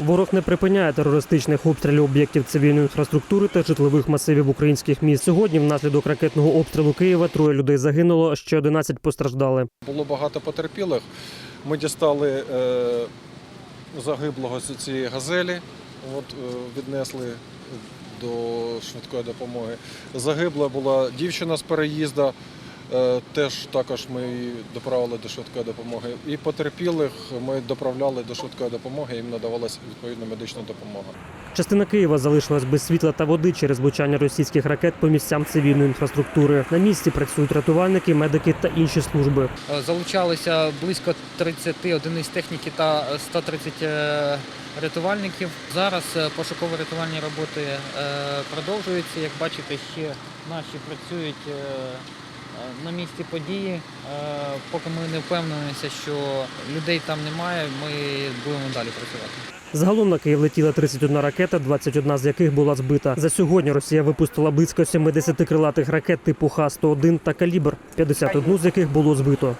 Ворог не припиняє терористичних обстрілів об'єктів цивільної інфраструктури та житлових масивів українських міст. Сьогодні, внаслідок ракетного обстрілу Києва, троє людей загинуло, ще 11 постраждали. Було багато потерпілих. Ми дістали е, загиблого з цієї газелі, от, е, віднесли до швидкої допомоги. Загибла була дівчина з переїзду, теж також ми її доправили до швидкої допомоги. І потерпілих ми доправляли до швидкої допомоги, їм надавалася відповідна медична допомога. Частина Києва залишилась без світла та води через влучання російських ракет по місцям цивільної інфраструктури. На місці працюють рятувальники, медики та інші служби. Е, Залучалися близько 30 одиниць техніки та 130 е, рятувальників. Зараз е, пошуково-рятувальні роботи е, продовжуються. Як бачите, ще наші працюють е, е, на місці події. Е, Поки ми не впевнилися, що людей там немає, ми будемо далі працювати. Загалом на Київ летіла 31 ракета, 21 з яких була збита. За сьогодні Росія випустила близько 70 крилатих ракет типу Х-101 та калібр, 51 з яких було збито.